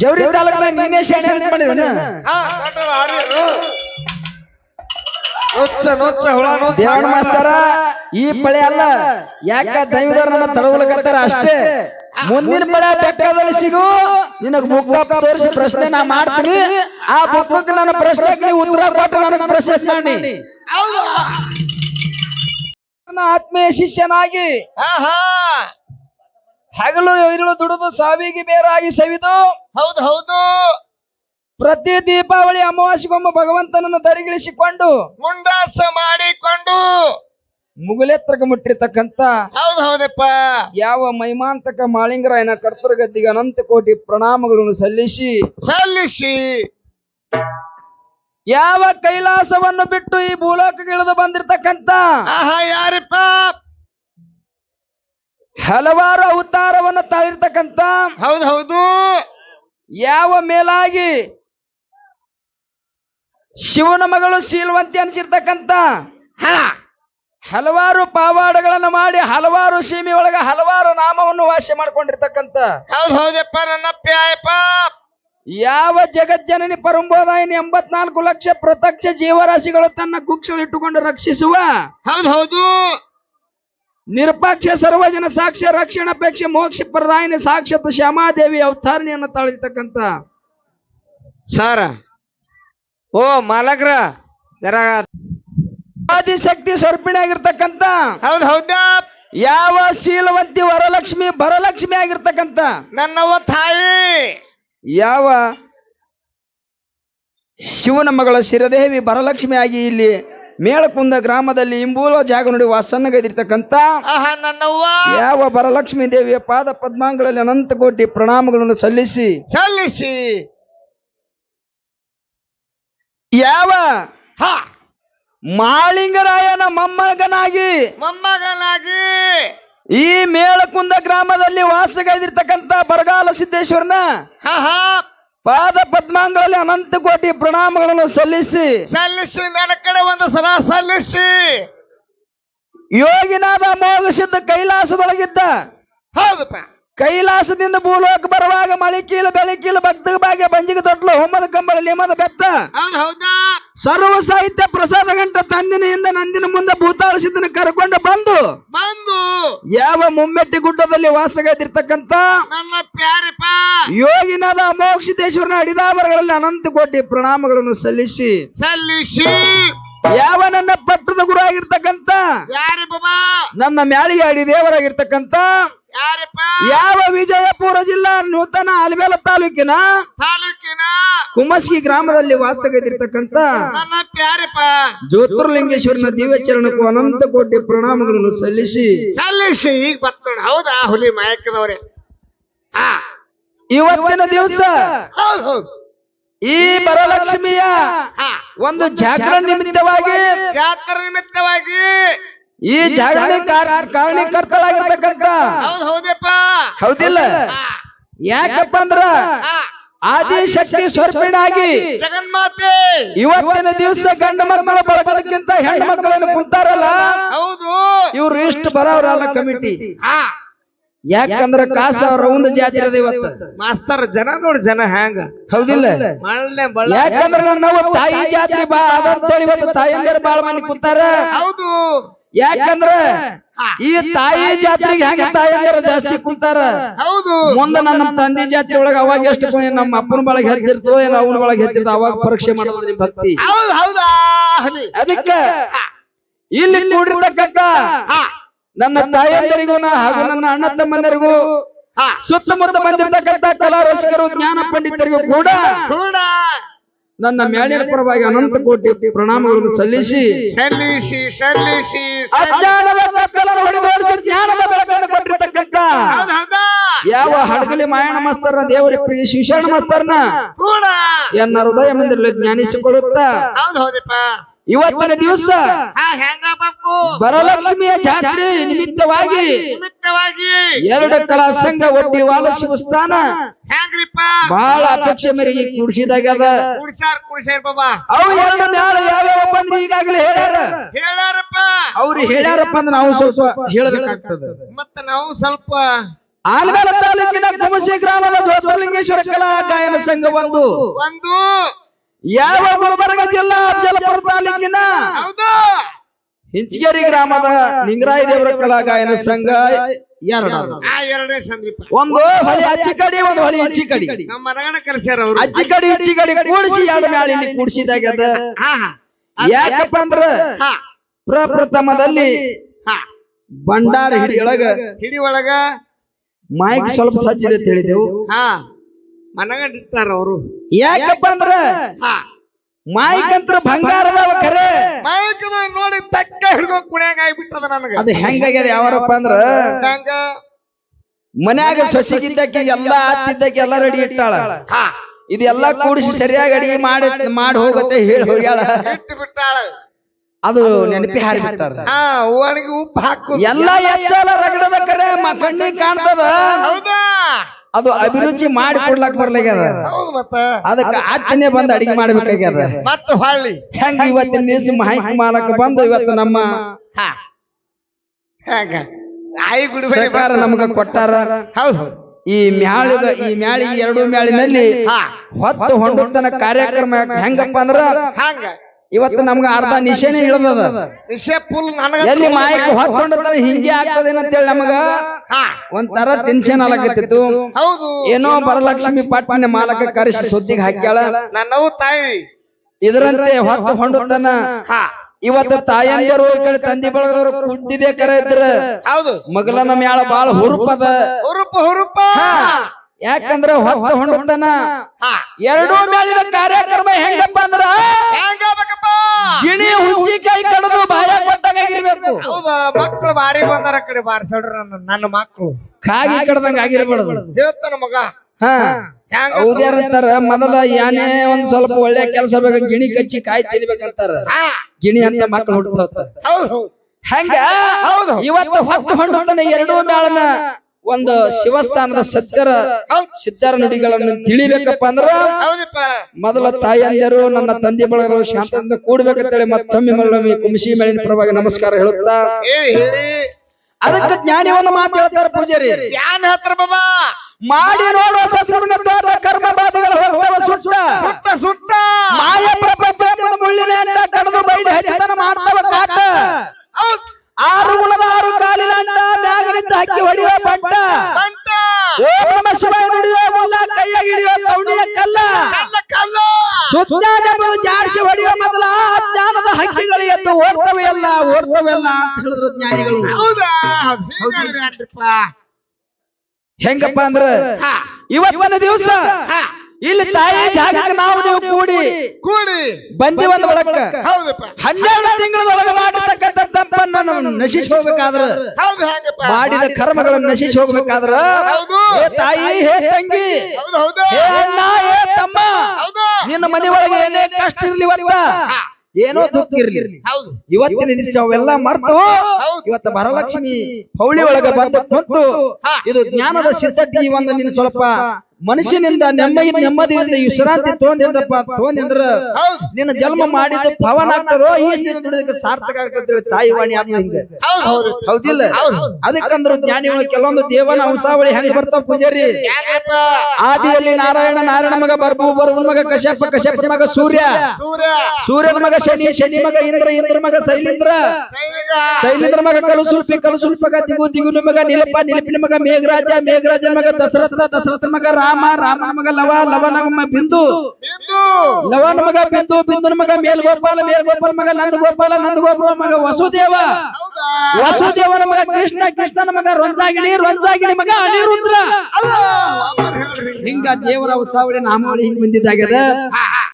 ಜವರಿ ತಾಲೂಕಿನ ನೀನೇ ಶಾಣೆ ಮಾಡಿದನ ಮಾಸ್ತರ ಈ ಪಳೆ ಅಲ್ಲ. ಯಾಕ ದೈವದವ್ರ ನನ್ನ ತಡವಲಕತ್ತಾರ ಅಷ್ಟೇ? ಮುಂದಿನ ಪಳೆ ಬೆಟ್ಟದಲ್ಲಿ ಸಿಗು. ನಿನಗ್ ಮುಖ ತೋರಿಸಿ ಪ್ರಶ್ನೆ ನಾ ಮಾಡ್ತೀನಿ. ಆ ಮುಖಕ್ಕೆ ನನ್ನ ಪ್ರಶ್ನೆಗೆ ನೀವು ಉತ್ತರ ಕೊಟ್ಟು ನನಗೆ ಪ್ರಶಸ್ತಿ ಮಾಡಿ. ಹೌದು. ನನ್ನ ಆತ್ಮೀಯ ಶಿಷ್ಯನಾಗಿ. ಹಾ ಹಾ ಹಗಲು ಇರುಳು ದುಡಿದು ಸಾವಿಗೆ ಬೇರಾಗಿ ಸವಿದು ಹೌದು ಹೌದು. ಪ್ರತಿ ದೀಪಾವಳಿ ಅಮಾವಾಸ್ಯೆಗೊಮ್ಮ ಭಗವಂತನನ್ನು ದರಿಗಿಳಿಸಿಕೊಂಡು ಮುಂಡಾಸ ಮಾಡಿಕೊಂಡು ಮುಗುಲೆತ್ರಕ್ಕೆ ಮುಟ್ಟಿರ್ತಕ್ಕಂತ ಹೌದು ಹೌದಪ್ಪ. ಯಾವ ಮೈಮಾಂತಕ ಮಾಳಿಂಗರಾಯನ ಕರ್ತೃಗದ್ದಿಗೆ ಅನಂತ ಕೋಟಿ ಪ್ರಣಾಮಗಳನ್ನು ಸಲ್ಲಿಸಿ ಸಲ್ಲಿಸಿ. ಯಾವ ಕೈಲಾಸವನ್ನು ಬಿಟ್ಟು ಈ ಭೂಲೋಕಗಿಳಿದು ಇಳಿದು ಬಂದಿರತಕ್ಕಂತ ಆಹಾ ಯಾರಪ್ಪ? ಹಲವಾರು ಅವತಾರವನ್ನು ತಾಳಿರ್ತಕ್ಕಂತ ಹೌದು ಹೌದು. ಯಾವ ಮೇಲಾಗಿ ಶಿವನ ಮಗಳು ಶೀಲವಂತಿ ಅನಿಸಿರ್ತಕ್ಕಂತ ಹಲವಾರು ಪಾವಾಡಗಳನ್ನು ಮಾಡಿ ಹಲವಾರು ಸೀಮೆ ಒಳಗ ಹಲವಾರು ನಾಮವನ್ನು ವಾಸಿ ಮಾಡ್ಕೊಂಡಿರ್ತಕ್ಕಂತ ಹೌದು ಹೌದಪ್ಪ ಯಾವ ಜಗಜ್ಜನನಿ ಪರಂಬೋದಾಯಿನಿ ಎಂಬತ್ನಾಲ್ಕು ಲಕ್ಷ ಪ್ರತ್ಯಕ್ಷ ಜೀವರಾಶಿಗಳು ತನ್ನ ಕುಕ್ಷಳಿಟ್ಟುಕೊಂಡು ರಕ್ಷಿಸುವ ಹೌದು ಹೌದು. ನಿರಪಕ್ಷ ಸರ್ವಜನ ಸಾಕ್ಷ್ಯ ರಕ್ಷಣಾಪೇಕ್ಷ ಮೋಕ್ಷ ಪ್ರದಾಯನಿ ಸಾಕ್ಷಾತ್ ಶ್ಯಾಮಾದೇವಿ ಅವತಾರಣಿಯನ್ನು ತಾಳಿರ್ತಕ್ಕಂತ ಸಾರ. ಓ ಮಾಲಗ್ರ ಜರ ಆದಿಶಕ್ತಿ ಸ್ವರ್ಪಿಣಿ ಆಗಿರ್ತಕ್ಕಂತ ಹೌದು ಹೌದಾ. ಯಾವ ಶೀಲವಂತಿ ವರಲಕ್ಷ್ಮಿ ಭರಲಕ್ಷ್ಮಿ ಆಗಿರ್ತಕ್ಕಂತ ನನ್ನವ್ವ ತಾಯಿ. ಯಾವ ಶಿವನ ಮಗಳ ಶಿರದೇವಿ ಭರಲಕ್ಷ್ಮಿ ಆಗಿ ಇಲ್ಲಿ ಮೇಳಕುಂದ ಗ್ರಾಮದಲ್ಲಿ ಇಂಬೂಲ ಜಾಗ ನೋಡಿ ವಾಸನ್ನಗೈದಿರ್ತಕ್ಕಂತ ಯಾವ ಬರಲಕ್ಷ್ಮಿ ದೇವಿಯ ಪಾದ ಪದ್ಮಾಂಗಳಲ್ಲಿ ಅನಂತ ಕೋಟಿ ಪ್ರಣಾಮಗಳನ್ನು ಸಲ್ಲಿಸಿ ಸಲ್ಲಿಸಿ. ಯಾವ? ಹಾ. ಮಾಳಿಂಗರಾಯನ ಮೊಮ್ಮಗನಾಗಿ. ಮೊಮ್ಮಗನಾಗಿ. ಈ ಮೇಳಕುಂದ ಗ್ರಾಮದಲ್ಲಿ ವಾಸಗೈದಿರ್ತಕ್ಕಂತ ಬರಗಾಲ ಸಿದ್ದೇಶ್ವರನ ಪಾದ ಪದ್ಮಾಂಗಗಳಲ್ಲಿ ಅನಂತ ಕೋಟಿ ಪ್ರಣಾಮಗಳನ್ನು ಸಲ್ಲಿಸಿ ಸಲ್ಲಿಸಿ ನನ್ನ ಕಡೆ ಒಂದು ಸಲ ಸಲ್ಲಿಸಿ. ಯೋಗಿನಾದ ಮೋಗಿಸಿದ್ದ ಕೈಲಾಸದೊಳಗಿದ್ದ ಹೌದಪ್ಪ. ಕೈಲಾಸದಿಂದ ಭೂಲೋಕ ಬರುವಾಗ ಮಳಿಕೀಲು ಬೆಳಕೀಲು ಭಕ್ತ ಭಾಗ್ಯ ಬಂಜಿಗೆ ತೊಟ್ಲು ಹೊಮ್ಮದ ಕಂಬಳ ಲಿಮದ ಬೆತ್ತ. ಹೌದು ಹೌದಾ? ಸರ್ವ ಸಾಹಿತ್ಯ ಪ್ರಸಾದ ಗಂಟ ತಂದಿನಿಂದ ನಂದಿನ ಮುಂದೆ ಭೂತಾಳ ಸಿದ್ಧನ ಕರ್ಕೊಂಡು ಬಂದು ಬಂದು ಯಾವ ಮುಮ್ಮೆಟ್ಟಿ ಗುಡ್ಡದಲ್ಲಿ ವಾಸಗೈದಿರ್ತಕ್ಕಂತ ನನ್ನ ಪ್ಯಾರಪ್ಪ ಯೋಗಿನಾದ ಮೋಕ್ಷಿತೇಶ್ವರನ ಅಡಿದಾವರಗಳಲ್ಲಿ ಅನಂತ ಕೋಟಿ ಪ್ರಣಾಮಗಳನ್ನು ಸಲ್ಲಿಸಿ ಸಲ್ಲಿಸಿ. ಯಾವ ನನ್ನ ಪಟ್ಟದ ಗುರು ಆಗಿರ್ತಕ್ಕಂತ ಯಾರಿ ಬಾಬಾ ನನ್ನ ಮ್ಯಾಳಿಗೆ ಅಡಿ ದೇವರಾಗಿರ್ತಕ್ಕಂತ ಯಾರಪ್ಪ? ಯಾವ ವಿಜಯಪುರ ಜಿಲ್ಲಾ ನೂತನ ಅಲಿಮೇಲ ತಾಲೂಕಿನ? ತಾಲೂಕಿನ? ಕುಮಸ್ಗಿ ಗ್ರಾಮದಲ್ಲಿ ವಾಸಗೈದಿರ್ತಕ್ಕಂತ ನನ್ನ ಪ್ಯಾರಪ್ಪ ಜ್ಯೋತಿರ್ಲಿಂಗೇಶ್ವರನ ದಿವ್ಯ ಚರಣಕ್ಕೂ ಅನಂತ ಕೋಟಿ ಪ್ರಣಾಮಗಳನ್ನು ಸಲ್ಲಿಸಿ. ಸಲ್ಲಿಸಿ ಈಗ ಬತ್ ಹೌದಾ ಹುಲಿ ಮಾಯಕದವರೇ? ಹಾ. ಇವತ್ತಿನ ದಿವಸ ಹೌದು ಹೌದು. ಈ ವರಲಕ್ಷ್ಮಿಯ ಹಾ ಒಂದು ಜಾಗರಣ ನಿಮಿತ್ತವಾಗಿ ಜಾತ್ರೆ ನಿಮಿತ್ತವಾಗಿ ಈ ಜಾಗರಣೆ ಕಾರ್- ಕಾರಣೀಕರ್ತಳಾಗಿರ್ತಕ್ಕಂತ ಹೌದು ಹೌದಪ್ಪ. ಹೌದಿಲ್ಲ? ಯಾಕಪ್ಪ ಅಂದ್ರ ಆದಿ ಆದಿಶಕ್ತಿ ಸ್ವರ್ಪಿಣಾಗಿ ಜಗನ್ಮಾತೆ. ಇವತ್ತಿನ ದಿವಸ ಗಂಡ ಮಕ್ಕಳ ಬಳಗೋದಕ್ಕಿಂತ ಹೆಣ್ಣು ಮಕ್ಕಳನ್ನು ಕುಂತಾರಲ್ಲ? ಹೌದು. ಇವ್ರು ಇಷ್ಟು ಬರೋರಲ್ಲ ಕಮಿಟಿ. ಯಾಕಂದ್ರ ಕಾಸ ಅವ್ರ ಒಂದು ಜಾತಿ ಅದ ಇವತ್ತು ಮಾಸ್ತರ್ ಜನ ನೋಡಿ ಜನ ಹ್ಯಾಂಗ ಹೌದಿಲ್ಲ ಯಾಕಂದ್ರ ನಾವು ತಾಯಿ ಜಾತ್ರೆ ಬಾ ಅದಂತೇಳಿ ಇವತ್ತು ಬಾಳ ಮಂದಿ ಕುಂತಾರ ಹೌದು ಯಾಕಂದ್ರ ಈ ತಾಯಿ ಜಾತ್ರೆಗೆ ಹೆಂಗ ತಾಯಂದಿರು ಜಾಸ್ತಿ ಕುಂತಾರ ಹೌದು ಮುಂದ ನನ್ನ ತಂದೆ ಜಾತ್ರೆ ಒಳಗ ಅವಾಗ ಎಷ್ಟು ನಮ್ಮ ಅಪ್ಪನ ಬಳಗ ಹೆಚ್ಚಿರ್ತೋ ಏನ ಅವನ ಬಳಗ ಹೆಚ್ಚಿರ್ತೋ ಅವಾಗ ಪರೀಕ್ಷೆ ಮಾಡೋದು ನಿಮ್ ಭಕ್ತಿ ಅದಕ್ಕ ಇಲ್ಲಿ ಕೂಡಿರ್ತಕ್ಕಂತ ನನ್ನ ತಾಯಂದರಿಗೂ ಹಾಗೂ ನನ್ನ ಅಣ್ಣ ತಮ್ಮಂದರಿಗೂ ಸುತ್ತಮುತ್ತ ಬಂದಿರತಕ್ಕಂತ ಕಲಾ ರಸಿಕರು ಜ್ಞಾನ ಪಂಡಿತರಿಗೂ ಕೂಡ ಕೂಡ ನನ್ನ ಮ್ಯಾಲಿನ ಪರವಾಗಿ ಅನಂತ ಕೋಟಿ ಪ್ರಣಾಮಗಳನ್ನು ಸಲ್ಲಿಸಿ ಸಲ್ಲಿಸಿ ಸಲ್ಲಿಸಿ ಅಜ್ಞಾನದ ಕತ್ತಲನ್ನು ಹೊಡೆದೋಡಿಸಿ ಜ್ಞಾನದ ಬೆಳಕನ್ನು ಕೊಟ್ಟಿರ್ತಕ್ಕಂತ ಯಾವ ಹಡಗಲಿ ಮಾಯಣ ಮಸ್ತರ್ನ ದೇವರ ಪ್ರಿಯ ಶಿವಶರಣ ಮಸ್ತರ್ನ ಕೂಡ ಎನ್ನ ಹೃದಯ ಮಂದಿರಲ್ಲಿ ಜ್ಞಾನಿಸಿಕೊಳ್ಳುತ್ತಾ ಹೌದು ಹೌದಪ್ಪ ಇವತ್ತಿನ ದಿವಸ ಬಪ್ಪು ಬರಲಕ್ಷ್ಮಿಯ ಜಾತ್ರೆ ನಿಮಿತ್ತವಾಗಿ ನಿಮಿತ್ತವಾಗಿ. ಎರಡು ಕಲಾ ಸಂಘ ಒಟ್ಟಿ ವಾಲಸಿವ ಸ್ಥಾನ. ಹೆಂಗ್ರಿಪ್ಪ? ಬಹಳ ಅಪೇಕ್ಷೆ ಮೇರೆಗೆ ಕುಡಿಸಿದಾಗ ಕುಡಿಸಾರ್ ಕುಡಿಸಾರ್ ಬಾಬಾ. ಅವು ಎರಡು ಮ್ಯಾಲ ಯಾವ್ಯಾವ ಬಂದ್ರೆ ಈಗಾಗಲೇ ಹೇಳ್ಯಾರ. ಹೇಳ್ಯಾರಪ್ಪ. ಅವ್ರು ಹೇಳ್ಯಾರಪ್ಪ ಅಂದ್ರೆ ನಾವು ಸ್ವಲ್ಪ ಹೇಳಬೇಕಾಗ್ತದೆ. ಮತ್ತ ನಾವು ಸ್ವಲ್ಪ ಆಲ್ಮೇಲ ತಾಲೂಕಿನ ಕುಮಸಿ ಗ್ರಾಮದ ಜ್ಯೋತಿರ್ಲಿಂಗೇಶ್ವರ ಕಲಾ ಗಾಯನ ಸಂಘ ಒಂದು. ಒಂದು. ಯಾವ ಗುಲ್ಬರ್ಗ ಜಿಲ್ಲಾ ಅಫಜಲಪುರ ತಾಲೂಕಿನ ಹಿಂಚಗೇರಿ ಗ್ರಾಮದ ನಿಂಗರಾಯ ದೇವರ ಕಲಾ ಗಾಯನ ಸಂಘ ಎರಡು ಎರಡನೇ ಸಂದೀಪ ಒಂದು ಹೊಲಿ ಅಚ್ಚಿ ಕಡಿ ಒಂದು ಹೊಲಿ ಇಚ್ಚಿ ಕಡಿ ನಮ್ಮ ಮರಗಣ ಕಲ್ಸ್ಯಾರ ಅವರು. ಅಚ್ಚಿ ಕಡಿ ಇಚ್ಚಿ ಕಡಿ ಕೂಡಿಸಿ ಎರಡು ಮ್ಯಾಲ ಇಲ್ಲಿ ಕೂಡಿಸಿದಾಗ್ಯದ ಹಾ ಹಾ. ಯಾಕಪ್ಪ ಅಂದ್ರ ಹಾ. ಪ್ರಪ್ರಥಮದಲ್ಲಿ ಹಾ. ಭಂಡಾರ ಹಿಡಿಯೊಳಗ ಹಿಡಿ ಒಳಗ ಮೈಕ್ ಸ್ವಲ್ಪ ಸಜ್ಜಿರುತ್ತೆ ಅಂತ ಹೇಳಿದೆವು. ಹಾ. ಮನಗಂಡ ಇಟ್ಟಾರ ಅವರು ಯಾಕಪ್ಪ ಅಂದ್ರ ಹಾ. ಬಂಗಾರ ಖರೆ ಮೈಕದ ನೋಡಿ ತಕ್ಕ ಹಿಡ್ಕೊ ಕುಣ್ಯಾಗ ಆಗ್ಬಿಟ್ಟದ ನನಗ. ಅದು ಹೆಂಗಾಗ್ಯದ ಯಾವಾರಪ್ಪ ಅಂದ್ರ? ಹೆಂಗ? ಮನ್ಯಾಗ ಸೊಸಿಗಿದ್ದಕ್ಕೆ ಎಲ್ಲಾ ಆತಿದ್ದಕ್ಕೆ ಎಲ್ಲ ರೆಡಿ ಇಟ್ಟಾಳ. ಹಾ. ಇದೆಲ್ಲ ಕೂಡಿಸಿ ಸರಿಯಾಗಿ ಅಡಿಗೆ ಮಾಡಿ ಮಾಡಿ ಹೋಗತ್ತೆ ಹೇಳಿ ಹೋಗ್ಯಾಳ. ಇಟ್ಟು ಬಿಟ್ಟಾಳ. ಅದು ನೆನಪಿ ಹಾರಿ ಬಿಟ್ಟಾರ. ಹಾ ಒಳಗೆ ಉಪ್ಪು ಹಾಕು ಎಲ್ಲ ಎಚ್ಚಲ ರಗಡದ ಕರೆ ಕಣ್ಣಿಗ್ ಕಾಣ್ತದ. ಹೌದಾ? ಅದು ಅಭಿರುಚಿ ಮಾಡಿ ಕೊಡ್ಲಾಕ್ ಬರ್ಲಾಗ್ಯದ ಹೌದು ಮತ್ತ. ಅದಕ್ಕ ಆತನೇ ಬಂದು ಅಡಿಗೆ ಮಾಡ್ಬೇಕಾಗ್ಯದ ಮತ್ತ ಹೊಳ್ಳಿ. ಹೆಂಗ ಇವತ್ತಿನ ದಿವಸ ಮಾಹಿತಿ ಮಾಲಕ ಬಂದು ಇವತ್ತು ನಮ್ಮ ಹಾ. ಹೆಂಗ? ಆಯಿ ಗುಡಿ ಸರ್ಕಾರ ನಮಗ ಕೊಟ್ಟಾರ. ಹೌದು. ಈ ಮ್ಯಾಳಿಗ ಈ ಮ್ಯಾಳಿ ಈ ಎರಡು ಮ್ಯಾಳಿನಲ್ಲಿ ಹಾ. ಹೊತ್ತು ಹೊಂಡುತ್ತನ ಕಾರ್ಯಕ್ರಮ ಹೆಂಗಪ್ಪ ಅಂದ್ರ ಹಂಗ? ಇವತ್ತು ನಮ್ಗ ಅರ್ಧ ನಿಶೇನೆ ಇಳದದ. ನಿಶೆ ಫುಲ್ ನನಗ ಎಲ್ಲಿ ಮಾಯಕ್ ಹೊತ್ತು ಹೊಂಡುತನ ಹಿಂಗೆ ಆಗ್ತದೇನಂತೇಳಿ ನಮಗ ಒಂಥರ ಟೆನ್ಷನ್ ಆಗತ್ತಿತ್ತು ಹೌದು. ಏನೋ ಬರಲಕ್ಷ್ಮಿ ಪಟ್ನ ಮಾಲಕ ಕರೆಸಿ ಸುದ್ದಿಗೆ ಹಾಕ್ಯಾಳ. ನನ್ನವು ತಾಯಿ. ಇದರಂತೆ ಹೊತ್ತು ಹೊಂಡುತ್ತನ. ಹಾ. ಇವತ್ತು ತಾಯಂದಿರು ಈ ಕಡೆ ತಂದಿ ಬಳಗದವರು ಕುಟ್ಟಿದೆ ಕರೆ ಇದ್ರ ಹೌದು. ಮಗಳನ ಮ್ಯಾಳ ಬಾಳ ಹುರುಪದ. ಹುರುಪ ಹುರುಪ. ಯಾಕಂದ್ರ ಹೊತ್ತು ಹೊಂಡುತ್ತನ. ಹಾ. ಎರಡೂ ಮ್ಯಾಲಿನ ಕಾರ್ಯಕ್ರಮ ಹೆಂಗಪ್ಪ ಅಂದ್ರ? ಗಿಣಿ ಹುಂಚಿ ಕೈ ಕಡದು ಬಾಯ ಕೊಟ್ಟಾಗಿರ್ಬೇಕು ಹೌದಾ ಮಕ್ಕಳು ಬಾರಿ ಬಂದಾರ ಕಡೆ ಬಾರಿಸೋಡ್ರ ನನ್ನ ನನ್ನ ಮಕ್ಕಳು ಕಾಗಿ ಕಡ್ದಂಗ ಆಗಿರ್ಬಾರ್ದು. ದೇವತನ ಮಗ. ಹಾ. ಮೊದಲ ಯಾನೇ ಒಂದ್ ಸ್ವಲ್ಪ ಒಳ್ಳೆ ಕೆಲಸ ಬೇಕು ಗಿಣಿ ಕಚ್ಚಿ ಕಾಯಿ ತಿನ್ಬೇಕಂತಾರ. ಹಾ. ಗಿಣಿ ಅಂತ ಮಕ್ಕಳು ಹುಡ್ತಾವ ಹೌದು ಹೌದು. ಹೆಂಗ? ಹೌದು. ಇವತ್ತು ಹೊತ್ತು ಹೊಂಡುತ್ತಾನೆ ಎರಡೂ ಮ್ಯಾಳನ ಒಂದು ಶಿವಸ್ಥಾನದ ಸತ್ಯರ ಸಿದ್ಧರ ನುಡಿಗಳನ್ನು ತಿಳಿಬೇಕಪ್ಪ ಅಂದ್ರ ಹೌದಪ್ಪ ಮೊದಲ ತಾಯಂದಿರು ನನ್ನ ತಂದೆ ಬಳಗರು ಶಾಂತದಿಂದ ಕೂಡ್ಬೇಕಂತೇಳಿ ಮತ್ತೊಮ್ಮೆ ಮರಳೊಮ್ಮೆ ಕುಮಿಸಿ ಮೇಲಿನ ಪರವಾಗಿ ನಮಸ್ಕಾರ ಹೇಳುತ್ತಾ ಹೇಳಿ ಹೇಳಿ. ಅದಕ್ಕೆ ಜ್ಞಾನಿ ಒಂದು ಮಾತು ಹೇಳ್ತಾರೆ ಪೂಜಾರಿ ಜ್ಞಾನ ಹತ್ರ ಬಾಬಾ. ಮಾಡಿ ನೋಡುವ ಸಸ್ಯ ಕರ್ಮ ಬಾಧೆಗಳು ಹೋಗ್ತವ ಸುಟ್ಟ. ಸುಟ್ಟ ಸುಟ್ಟ. ಮಾಯ ಓಡ್ತವೆ ಎಲ್ಲ ಓಡ್ತವೆ ಎಲ್ಲ ಅಂತ ಹೇಳಿದ್ರು ಜ್ಞಾನಿಗಳು. ಹೌದಾ? ಹೆಂಗಪ್ಪ ಅಂದ್ರ ಇವತ್ತಿನ ದಿವಸ ಇಲ್ಲಿ ತಾಯಿ ಜಾಗಕ್ಕೆ ನಾವು ನೀವು ಕೂಡಿ ಕೂಡಿ ಬಂದಿ ಒಂದು ಹೌದಪ್ಪ. ಹನ್ನೆರಡು ತಿಂಗಳದೊಳಗೆ ಮಾಡಿರ್ತಕ್ಕಂಥ ತಪ್ಪನ್ನ ನಶಿಸಿ ಹೋಗ್ಬೇಕಾದ್ರ ಮಾಡಿದ ಕರ್ಮಗಳನ್ನು ನಶಿಸಿ ಹೋಗ್ಬೇಕಾದ್ರ. ಹೇ ತಾಯಿ ಹೇ ತಂಗಿ. ಹೇ ಅಣ್ಣ ಹೇ ತಮ್ಮ. ನಿನ್ನ ಮನೆ ಒಳಗೆ ಏನೇ ಕಷ್ಟ ಇರ್ಲಿ ಇವತ್ತ. ಏನೋ ದುಃಖ ಇರ್ಲಿ. ಹೌದು. ಇವತ್ತಿನ ದಿವಸ ಅವೆಲ್ಲ ಮರ್ತು. ಇವತ್ತ ವರಲಕ್ಷ್ಮಿ ಪೌಳಿ ಒಳಗ ಬಂದ ಕುಂತು ಇದು ಜ್ಞಾನದ ಸಿದ್ಧತೆ ಒಂದು ನೀನು ಸ್ವಲ್ಪ ಮನುಷ್ಯನಿಂದ ನೆಮ್ಮದಿ ನೆಮ್ಮದಿಯಿಂದ ಈ ವಿಶ್ರಾಂತಿ ತಗೊಂಡಿಂದಪ್ಪ ತಗೊಂಡಿಂದ್ರ ಹೌದು. ನಿನ್ನ ಜನ್ಮ ಮಾಡಿದ ಪವನ್ ಆಗ್ತದೋ ಈ ದುಡಿದಕ್ಕೆ ಸಾರ್ಥಕ ಆಗ್ತದೆ ತಾಯಿ ವಾಣಿ ಆದ್ಮ ಹಿಂಗೆ ಹೌದು. ಹೌದು. ಹೌದಿಲ್ಲ? ಹೌದು. ಅದಕ್ಕಂದ್ರ ಜ್ಞಾನಿಗಳು ಕೆಲವೊಂದು ದೇವನ ಅಂಶಾವಳಿ ಹೆಂಗ್ ಬರ್ತಾವ ಪೂಜಾರಿ? ಆದಿಯಲ್ಲಿ ನಾರಾಯಣ ನಾರಾಯಣ ಮಗ ಬರ್ಬು ಬರ್ಬು ಮಗ ಕಶ್ಯಪ ಕಶ್ಯಪ ಮಗ ಸೂರ್ಯ. ಸೂರ್ಯ. ಸೂರ್ಯನ ಮಗ ಶನಿ ಶನಿ ಮಗ ಇಂದ್ರ ಇಂದ್ರ ಮಗ ಶೈಲೇಂದ್ರ. ಶೈಲೇಂದ್ರ. ಮಗ ಕಲುಸುಲ್ಪಿ ಕಲುಸುಲ್ಪಿ ಮಗ ದಿಗು ದಿಗುನ ಮಗ ನಿಲಪ ನಿಲಪಿನ ಮಗ ಮೇಘರಾಜ ಮೇಘರಾಜನ ಮಗ ದಶರಥ ದಶರಥ ಮಗ ರಾಮ ರಾಮನ ಮಗ ಲವ ಲವನ ಮಗ ಬಿಂದು ಬಿಂದು ಲವನ ಮಗ ಬಿಂದು ಬಿಂದುನ ಮಗ ಮೇಲ್ಗೋಪಾಲ ಮೇಲ್ಗೋಪಾಲ ಮಗ ನಂದ ಗೋಪಾಲ ನಂದ ಗೋಪಾಲ ಮಗ ವಸುದೇವ ವಸುದೇವನ ಮಗ ಕೃಷ್ಣ ಕೃಷ್ಣನ ಮಗ ರಂಜಾಗಿಣಿ ರಂಜಾಗಿಣಿ ಮಗ ಅನಿರುದ್ರ ಹಿಂಗ ದೇವರ ಉತ್ಸಾವಳಿ ನಾಮಾವಳಿ ಹಿಂಗ್ ಬಂದಿದ್ದಾಗ್ಯದ ಹಾ